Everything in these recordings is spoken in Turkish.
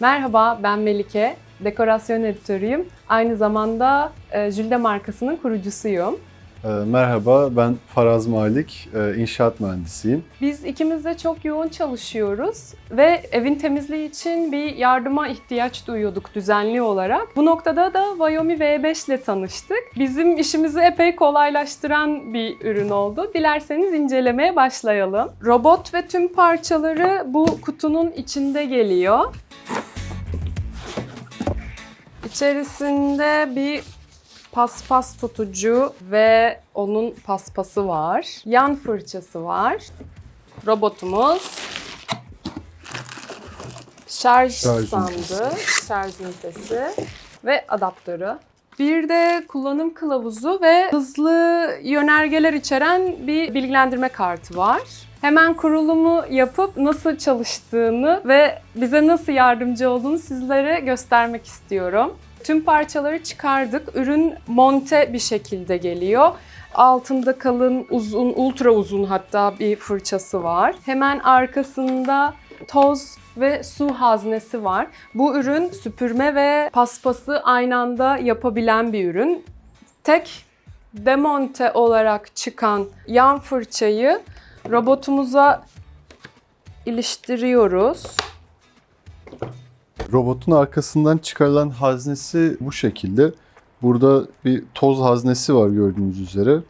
Merhaba, ben Melike. Dekorasyon editörüyüm. Aynı zamanda e, Jülde markasının kurucusuyum. Ee, Merhaba, ben Faraz Malik, e, inşaat mühendisiyim. Biz ikimiz de çok yoğun çalışıyoruz ve evin temizliği için bir yardıma ihtiyaç duyuyorduk düzenli olarak. Bu noktada da Xiaomi V5 ile tanıştık. Bizim işimizi epey kolaylaştıran bir ürün oldu. Dilerseniz incelemeye başlayalım. Robot ve tüm parçaları bu kutunun içinde geliyor. İçerisinde bir paspas tutucu ve onun paspası var. Yan fırçası var. Robotumuz. Şarj, Şarj sandı, ünitesi. şarj ünitesi ve adaptörü. Bir de kullanım kılavuzu ve hızlı yönergeler içeren bir bilgilendirme kartı var. Hemen kurulumu yapıp nasıl çalıştığını ve bize nasıl yardımcı olduğunu sizlere göstermek istiyorum. Tüm parçaları çıkardık. Ürün monte bir şekilde geliyor. Altında kalın, uzun, ultra uzun hatta bir fırçası var. Hemen arkasında toz ve su haznesi var. Bu ürün süpürme ve paspası aynı anda yapabilen bir ürün. Tek demonte olarak çıkan yan fırçayı robotumuza iliştiriyoruz. Robotun arkasından çıkarılan haznesi bu şekilde. Burada bir toz haznesi var gördüğünüz üzere.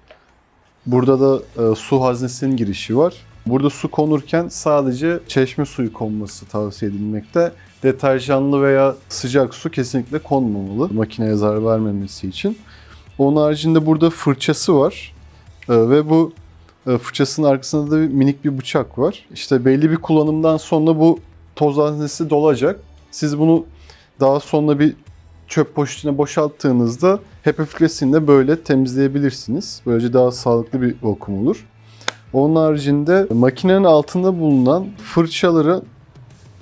Burada da e, su haznesinin girişi var. Burada su konurken sadece çeşme suyu konması tavsiye edilmekte. Deterjanlı veya sıcak su kesinlikle konmamalı makineye zarar vermemesi için. Onun haricinde burada fırçası var. E, ve bu e, fırçasının arkasında da bir, minik bir bıçak var. İşte belli bir kullanımdan sonra bu toz haznesi dolacak. Siz bunu daha sonra bir çöp poşetine boşalttığınızda HEPA böyle temizleyebilirsiniz. Böylece daha sağlıklı bir vakum olur. Onun haricinde makinenin altında bulunan fırçaları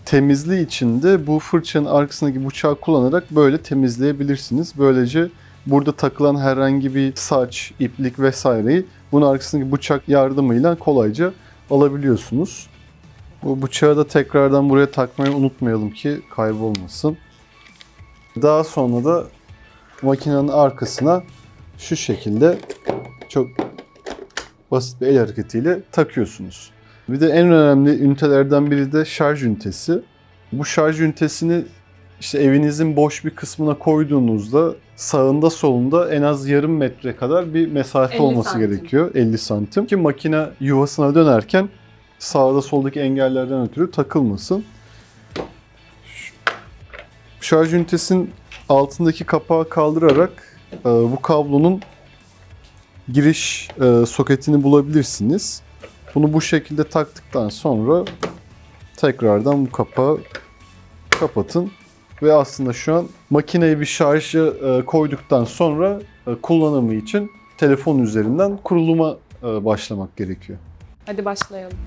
temizliği için de bu fırçanın arkasındaki bıçağı kullanarak böyle temizleyebilirsiniz. Böylece burada takılan herhangi bir saç, iplik vesaireyi bunun arkasındaki bıçak yardımıyla kolayca alabiliyorsunuz. Bu bıçağı da tekrardan buraya takmayı unutmayalım ki kaybolmasın. Daha sonra da makinenin arkasına şu şekilde çok basit bir el hareketiyle takıyorsunuz. Bir de en önemli ünitelerden biri de şarj ünitesi. Bu şarj ünitesini işte evinizin boş bir kısmına koyduğunuzda sağında solunda en az yarım metre kadar bir mesafe 50 olması santim. gerekiyor. 50 santim. Ki makine yuvasına dönerken sağda soldaki engellerden ötürü takılmasın. Şarj ünitesinin altındaki kapağı kaldırarak e, bu kablonun giriş e, soketini bulabilirsiniz. Bunu bu şekilde taktıktan sonra tekrardan bu kapağı kapatın ve aslında şu an makineyi bir şarja e, koyduktan sonra e, kullanımı için telefon üzerinden kuruluma e, başlamak gerekiyor. Hadi başlayalım.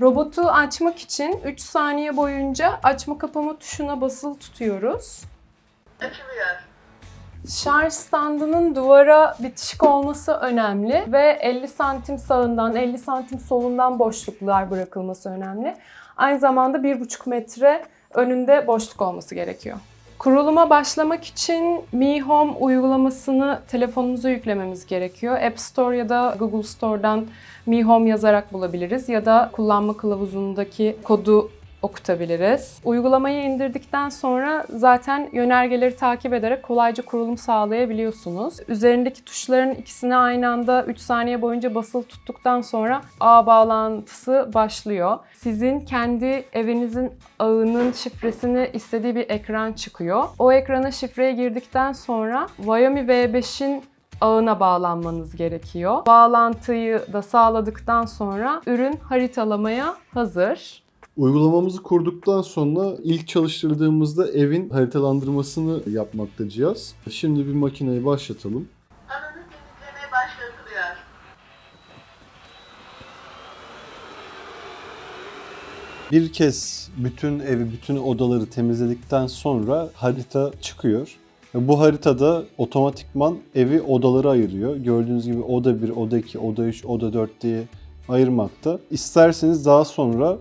Robotu açmak için 3 saniye boyunca açma kapama tuşuna basılı tutuyoruz. Açılıyor. Şarj standının duvara bitişik olması önemli ve 50 santim sağından 50 santim solundan boşluklar bırakılması önemli. Aynı zamanda 1,5 metre önünde boşluk olması gerekiyor. Kuruluma başlamak için Mi Home uygulamasını telefonumuza yüklememiz gerekiyor. App Store ya da Google Store'dan Mi Home yazarak bulabiliriz ya da kullanma kılavuzundaki kodu okutabiliriz. Uygulamayı indirdikten sonra zaten yönergeleri takip ederek kolayca kurulum sağlayabiliyorsunuz. Üzerindeki tuşların ikisini aynı anda 3 saniye boyunca basılı tuttuktan sonra ağ bağlantısı başlıyor. Sizin kendi evinizin ağının şifresini istediği bir ekran çıkıyor. O ekrana şifreye girdikten sonra Xiaomi V5'in ağına bağlanmanız gerekiyor. Bağlantıyı da sağladıktan sonra ürün haritalamaya hazır. Uygulamamızı kurduktan sonra ilk çalıştırdığımızda evin haritalandırmasını yapmakta cihaz. Şimdi bir makineyi başlatalım. Alanı temizlemeye başlatılıyor. Bir kez bütün evi, bütün odaları temizledikten sonra harita çıkıyor. Ve Bu haritada otomatikman evi odalara ayırıyor. Gördüğünüz gibi oda 1, oda 2, oda 3, oda 4 diye ayırmakta. İsterseniz daha sonra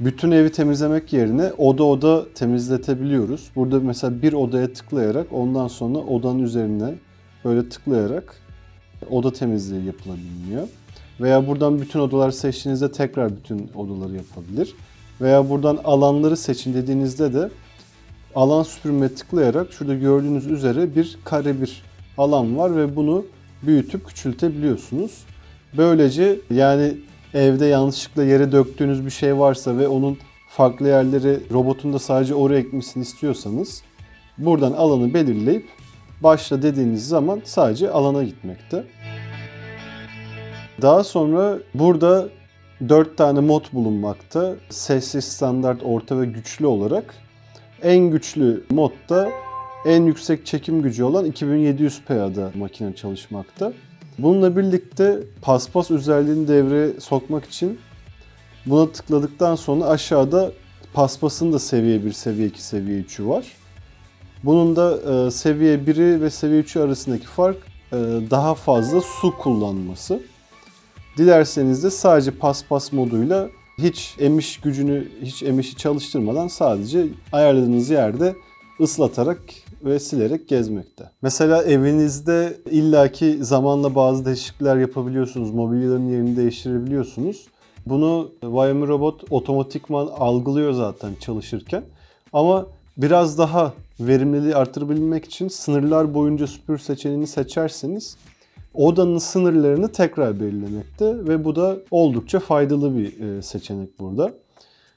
bütün evi temizlemek yerine oda oda temizletebiliyoruz. Burada mesela bir odaya tıklayarak ondan sonra odanın üzerine böyle tıklayarak oda temizliği yapılabiliyor. Veya buradan bütün odalar seçtiğinizde tekrar bütün odaları yapabilir. Veya buradan alanları seçin dediğinizde de alan süpürme tıklayarak şurada gördüğünüz üzere bir kare bir alan var ve bunu büyütüp küçültebiliyorsunuz. Böylece yani evde yanlışlıkla yere döktüğünüz bir şey varsa ve onun farklı yerleri robotun da sadece oraya ekmesini istiyorsanız buradan alanı belirleyip başla dediğiniz zaman sadece alana gitmekte. Daha sonra burada 4 tane mod bulunmakta. Sessiz, standart, orta ve güçlü olarak. En güçlü modda en yüksek çekim gücü olan 2700 PA'da makine çalışmakta. Bununla birlikte paspas özelliğini devreye sokmak için buna tıkladıktan sonra aşağıda paspasın da seviye 1, seviye 2, seviye 3'ü var. Bunun da e, seviye 1'i ve seviye 3'ü arasındaki fark e, daha fazla su kullanması. Dilerseniz de sadece paspas moduyla hiç emiş gücünü, hiç emişi çalıştırmadan sadece ayarladığınız yerde ıslatarak ve silerek gezmekte. Mesela evinizde illaki zamanla bazı değişiklikler yapabiliyorsunuz. Mobilyaların yerini değiştirebiliyorsunuz. Bunu Xiaomi Robot otomatikman algılıyor zaten çalışırken. Ama biraz daha verimliliği artırabilmek için sınırlar boyunca süpür seçeneğini seçerseniz odanın sınırlarını tekrar belirlemekte ve bu da oldukça faydalı bir e, seçenek burada.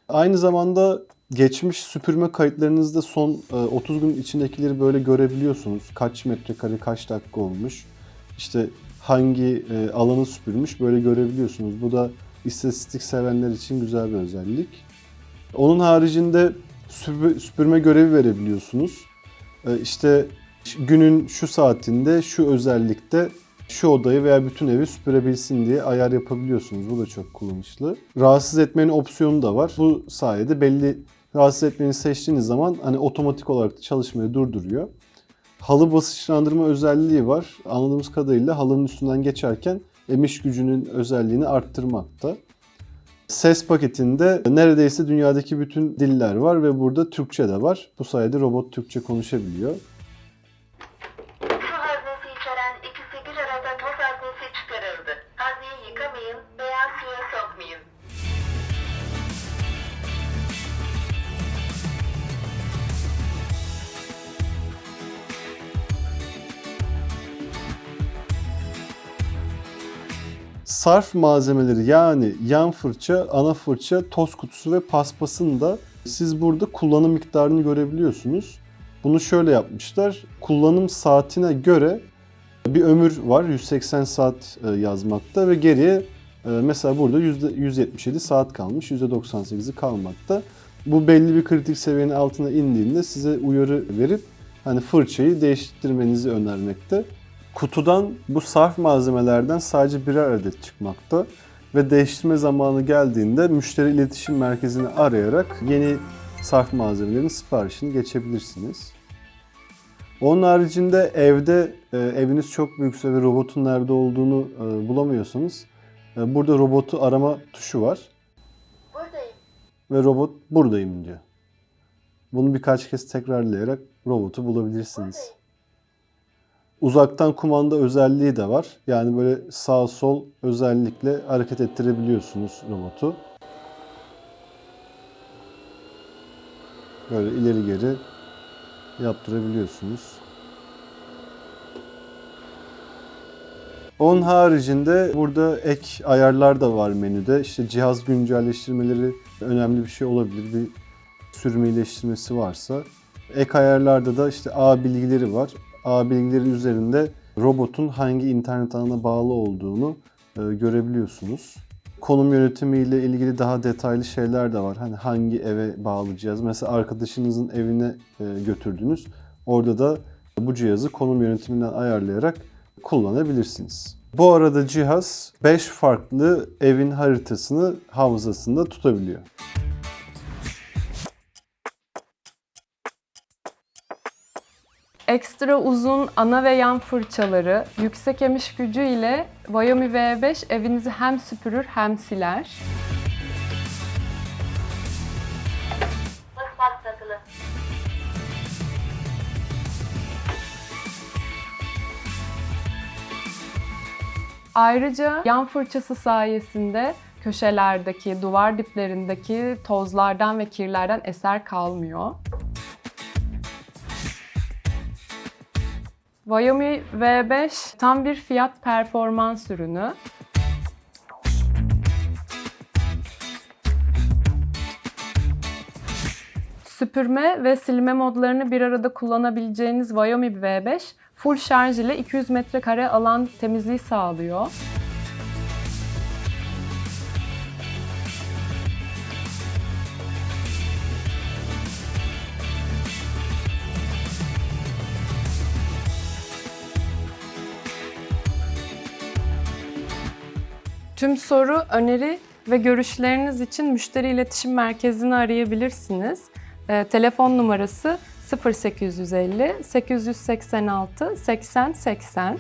Aynı zamanda geçmiş süpürme kayıtlarınızda son e, 30 gün içindekileri böyle görebiliyorsunuz. Kaç metrekare, kaç dakika olmuş. İşte hangi e, alanı süpürmüş böyle görebiliyorsunuz. Bu da istatistik sevenler için güzel bir özellik. Onun haricinde süpü- süpürme görevi verebiliyorsunuz. E, İşte günün şu saatinde şu özellikte şu odayı veya bütün evi süpürebilsin diye ayar yapabiliyorsunuz. Bu da çok kullanışlı. Rahatsız etmenin opsiyonu da var. Bu sayede belli rahatsız etmeni seçtiğiniz zaman hani otomatik olarak da çalışmayı durduruyor. Halı basınçlandırma özelliği var. Anladığımız kadarıyla halının üstünden geçerken emiş gücünün özelliğini arttırmakta. Ses paketinde neredeyse dünyadaki bütün diller var ve burada Türkçe de var. Bu sayede robot Türkçe konuşabiliyor. Sarf malzemeleri yani yan fırça, ana fırça, toz kutusu ve paspasın da siz burada kullanım miktarını görebiliyorsunuz. Bunu şöyle yapmışlar. Kullanım saatine göre bir ömür var. 180 saat e, yazmakta ve geriye e, mesela burada %177 saat kalmış. %98'i kalmakta. Bu belli bir kritik seviyenin altına indiğinde size uyarı verip hani fırçayı değiştirmenizi önermekte. Kutudan bu sarf malzemelerden sadece birer adet çıkmakta ve değiştirme zamanı geldiğinde müşteri iletişim merkezini arayarak yeni sarf malzemelerin siparişini geçebilirsiniz. Onun haricinde evde e, eviniz çok büyükse ve robotun nerede olduğunu e, bulamıyorsanız e, burada robotu arama tuşu var Buradayım. ve robot buradayım diyor. Bunu birkaç kez tekrarlayarak robotu bulabilirsiniz. Uzaktan kumanda özelliği de var. Yani böyle sağ sol özellikle hareket ettirebiliyorsunuz robotu. Böyle ileri geri yaptırabiliyorsunuz. Onun haricinde burada ek ayarlar da var menüde. İşte cihaz güncelleştirmeleri önemli bir şey olabilir. Bir sürüm iyileştirmesi varsa. Ek ayarlarda da işte ağ bilgileri var. Ağ bilgileri üzerinde robotun hangi internet ağına bağlı olduğunu e, görebiliyorsunuz. Konum yönetimi ile ilgili daha detaylı şeyler de var. Hani hangi eve bağlayacağız? Mesela arkadaşınızın evine e, götürdünüz. Orada da bu cihazı konum yönetiminden ayarlayarak kullanabilirsiniz. Bu arada cihaz 5 farklı evin haritasını hafızasında tutabiliyor. Ekstra uzun ana ve yan fırçaları, yüksek emiş gücü ile Xiaomi V5 evinizi hem süpürür hem siler. Ayrıca yan fırçası sayesinde köşelerdeki, duvar diplerindeki tozlardan ve kirlerden eser kalmıyor. Xiaomi V5 tam bir fiyat performans ürünü. Süpürme ve silme modlarını bir arada kullanabileceğiniz Xiaomi V5 full şarj ile 200 metrekare alan temizliği sağlıyor. Tüm soru, öneri ve görüşleriniz için müşteri iletişim merkezini arayabilirsiniz. Ee, telefon numarası 0850 886 80 80.